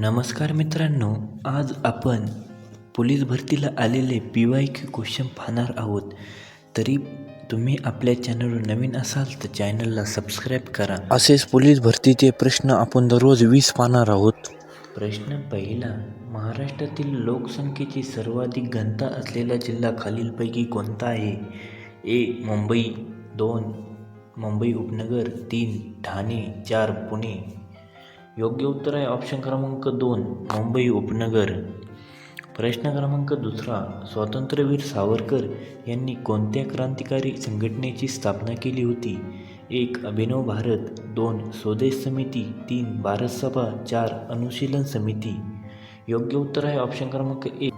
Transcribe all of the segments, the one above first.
नमस्कार मित्रांनो आज आपण पोलीस भरतीला आलेले पी वाय क्यू क्वेश्चन पाहणार आहोत. तरी तुम्ही आपल्या चॅनलवर नवीन असाल तर चॅनलला सबस्क्राईब करा. असेच पोलीस भरतीचे प्रश्न आपण दररोज वीस पाहणार आहोत. प्रश्न पहिला महाराष्ट्रातील लोकसंख्येची सर्वाधिक घनता असलेला जिल्हा खालीलपैकी कोणता आहे? ए मुंबई दोन मुंबई उपनगर तीन ठाणे चार पुणे योग्य उत्तर आहे ऑप्शन क्रमांक दोन मुंबई उपनगर. प्रश्न क्रमांक दुसरा स्वातंत्र्यवीर सावरकर यांनी कोणत्या क्रांतिकारी संघटनेची स्थापना केली होती? एक अभिनव भारत दोन स्वदेश समिती तीन भारत सभा चार अनुशीलन समिती. योग्य उत्तर आहे ऑप्शन क्रमांक एक.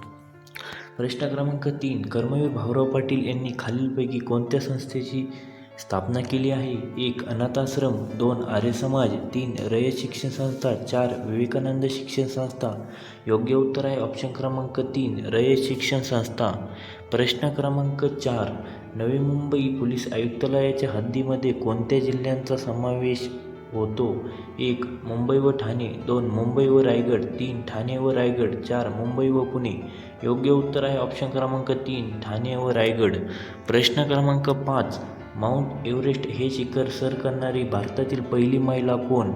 प्रश्न क्रमांक तीन कर्मवीर भाऊराव पाटील यांनी खालीलपैकी कोणत्या संस्थेची स्थापना केली आहे. एक अनाथाश्रम दोन आर्य समाज तीन रयत शिक्षण संस्था चार विवेकानंद शिक्षण संस्था. योग्य उत्तर आहे ऑप्शन क्रमांक तीन रयत शिक्षण संस्था. प्रश्न क्रमांक चार नवी मुंबई पोलीस आयुक्तालयाच्या हद्दीमध्ये कोणत्या जिल्ह्यांचा समावेश होतो? एक मुंबई व ठाणे. दोन मुंबई व रायगड. तीन ठाणे व रायगड. चार मुंबई व पुणे. योग्य उत्तर आहे ऑप्शन क्रमांक तीन ठाणे व रायगड. प्रश्न क्रमांक पाच माउंट एव्हरेस्ट हे शिखर सर करणारी भारतातील पहिली महिला कोण?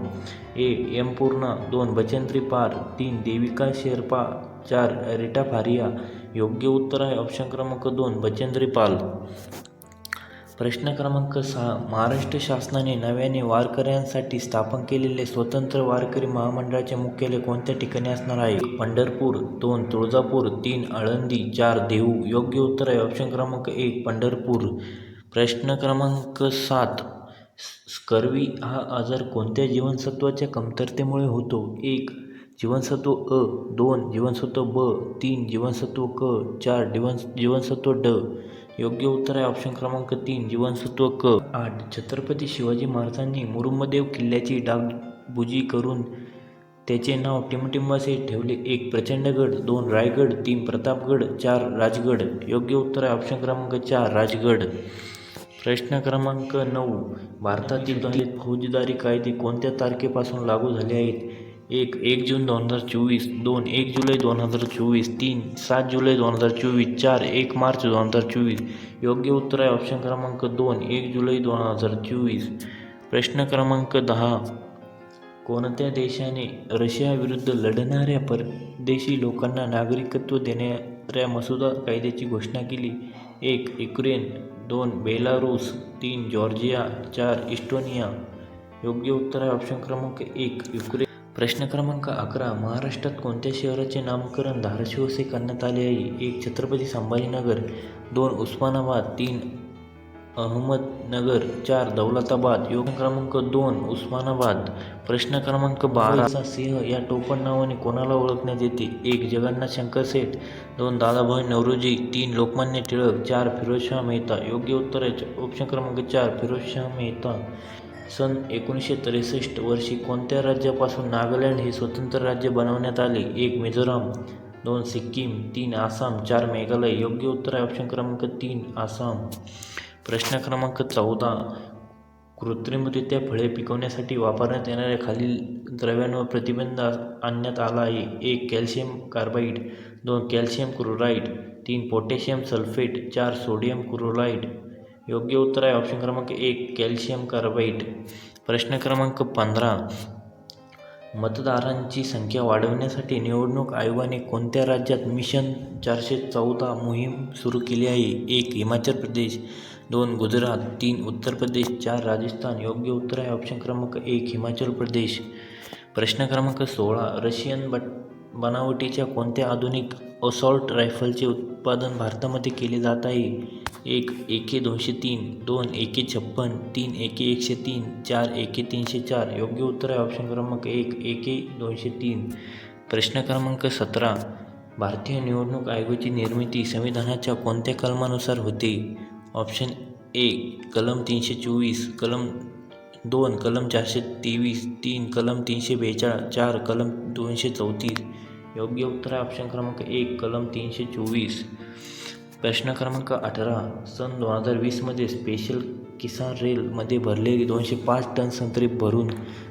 ए. एम. पूर्णा दोन. बचंत्री पार तीन. देविका शेर्पा चार. रिटा फारिया. योग्य उत्तर आहे ऑप्शन क्रमांक दोन बचेंद्री पाल. प्रश्न क्रमांक सहा महाराष्ट्र शासनाने नव्याने वारकऱ्यांसाठी स्थापन केलेले स्वतंत्र वारकरी महामंडळाचे मुख्यालय कोणत्या ठिकाणी असणार आहे? पंढरपूर दोन. तुळजापूर तीन. आळंदी चार. देहू. योग्य उत्तर आहे ऑप्शन क्रमांक एक पंढरपूर. प्रश्न क्रमांक सात. स्कर्वी हा आजार कोणत्या जीवनसत्वाच्या कमतरतेमुळे होतो? एक जीवनसत्व अ दोन जीवनसत्व ब तीन जीवनसत्व क चार जीवन जीवनसत्व ड. योग्य उत्तर आहे ऑप्शन क्रमांक तीन जीवनसत्व क. आठ छत्रपती शिवाजी महाराजांनी मुरुमदेव किल्ल्याची डागबुजी करून त्याचे नाव टिमटिंब असे ठेवले. एक प्रचंडगड. दोन रायगड. तीन प्रतापगड. चार राजगड. योग्य उत्तर आहे ऑप्शन क्रमांक चार राजगड. प्रश्न क्रमांक नऊ. भारतातील दलित फौजदारी कायदे कोणत्या तारखेपासून लागू झाले आहेत? एक एक जून दोन हजार चोवीस दोन एक जुलै दोन हजार चोवीस तीन सात जुलै दोन हजार चोवीस चार एक मार्च दोन हजार चोवीस. योग्य उत्तर आहे ऑप्शन क्रमांक दोन एक जुलै दोन हजार चोवीस. प्रश्न क्रमांक दहा. कोणत्या देशाने रशियाविरुद्ध लढणाऱ्या परदेशी लोकांना नागरिकत्व देणाऱ्या मसुदा कायद्याची घोषणा केली? एक युक्रेन. दोन बेलारूस तीन जॉर्जिया चार इस्टोनिया. योग्य उत्तर आहे ऑप्शन क्रमांक एक युक्रेन. प्रश्न क्रमांक अकरा महाराष्ट्रात कोणत्या शहराचे नामकरण धाराशिव असे करण्यात आले आहे? एक छत्रपती संभाजीनगर दोन उस्मानाबाद तीन अहमदनगर चार दौलताबाद योग क्रमांक दोन उस्मानाबाद प्रश्न क्रमांक बारा. सिंह या टोपण नावाने कोणाला ओळखण्यात येते? एक जगन्नाथ शंकर सेठ. दोन दादाभाई नवरोजी. तीन लोकमान्य टिळक. चार फिरोजशाह मेहता. योग्य उत्तर आहे. ऑप्शन क्रमांक चार फिरोजशाह मेहता. सन एकोणीसशे त्रेसष्ट वर्षी कोणत्या राज्यापासून नागालँड हे स्वतंत्र राज्य बनवण्यात आले? एक मिझोराम. दोन सिक्कीम. तीन आसाम. चार मेघालय. योग्य उत्तर आहे. ऑप्शन क्रमांक तीन आसाम. प्रश्न क्रमांक चौदा. कृत्रिमरित्या फळे पिकवण्यासाठी वापरण्यात येणाऱ्या खालील द्रव्यांवर प्रतिबंध आणण्यात आला आहे. एक कॅल्शियम कार्बाईड दोन कॅल्शियम क्लोराईड. तीन पोटॅशियम सल्फेट. चार सोडियम क्लोराईड. योग्य उत्तर आहे ऑप्शन क्रमांक एक कॅल्शियम कार्बाईड प्रश्न क्रमांक पंधरा. मतदारांची संख्या वाढवण्यासाठी निवडणूक आयोगाने कोणत्या राज्यात मिशन चारशे चौदा मोहीम सुरू केली आहे? एक हिमाचल प्रदेश. दोन गुजरात तीन उत्तर प्रदेश चार राजस्थान. योग्य उत्तर आहे ऑप्शन क्रमांक एक हिमाचल प्रदेश. प्रश्न क्रमांक सोळा रशियन बट बनावटीच्या कोणत्या आधुनिक असॉल्ट रायफलचे उत्पादन भारतामध्ये केले जात आहे? एक ए के दोनशे तीन दोन ए के छप्पन तीन ए के एकशे तीन चार ए के तीनशे चार. योग्य उत्तर आहे ऑप्शन क्रमांक एक ए के दोनशे तीन. प्रश्न क्रमांक सतरा भारतीय निवडणूक आयोगाची निर्मिती संविधानाच्या कोणत्या कलमानुसार होते? ऑप्शन ए कलम तीनशे चोवीस कलम दोन कलम चारशे तेवीस तीन कलम तीनशे बेचाळीस चार कलम दोनशे चौतीस. योग्य उत्तर आहे ऑप्शन क्रमांक एक कलम तीनशे चोवीस. प्रश्न क्रमांक अठरा सन दोन हजार वीसमध्ये स्पेशल किसान रेलमध्ये भरलेली दोनशे पाच टन संत्रे भरून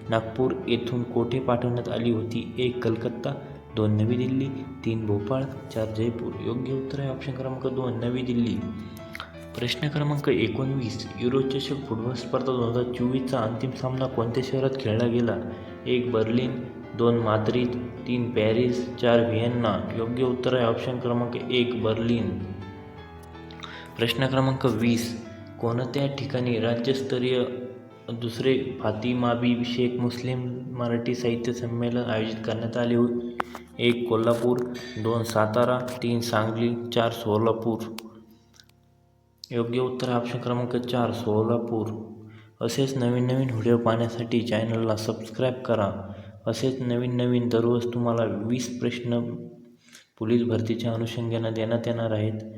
नागपूर येथून कोठे पाठवण्यात आली होती? एक कलकत्ता दोन नवी दिल्ली तीन भोपाळ चार जयपूर. योग्य उत्तर आहे ऑप्शन क्रमांक दोन नवी दिल्ली. प्रश्न क्रमांक एकोणवीस. युरोचषक फुटबॉल स्पर्धा दोन हजार चोवीसचा अंतिम सामना कोणत्या शहरात खेळला गेला? एक बर्लिन. दोन माद्रिद. तीन पॅरिस. चार व्हिएन्ना. योग्य उत्तर आहे ऑप्शन क्रमांक एक बर्लिन. प्रश्न क्रमांक वीस. कोणत्या ठिकाणी राज्यस्तरीय दुसरे फातिमाबी शेख मुस्लिम मराठी साहित्य संमेलन आयोजित करण्यात आले होते? एक कोल्हापूर. दोन सातारा. तीन सांगली. चार सोलापूर. योग्य उत्तर ऑप्शन क्रमांक चार सोलापूर. असेच नवीन नवीन व्हिडिओ पाहण्यासाठी चॅनलला सबस्क्राईब करा. असेच नवीन नवीन दररोज तुम्हाला वीस प्रश्न पोलीस भरतीच्या अनुषंगाने देण्यात येणार आहेत.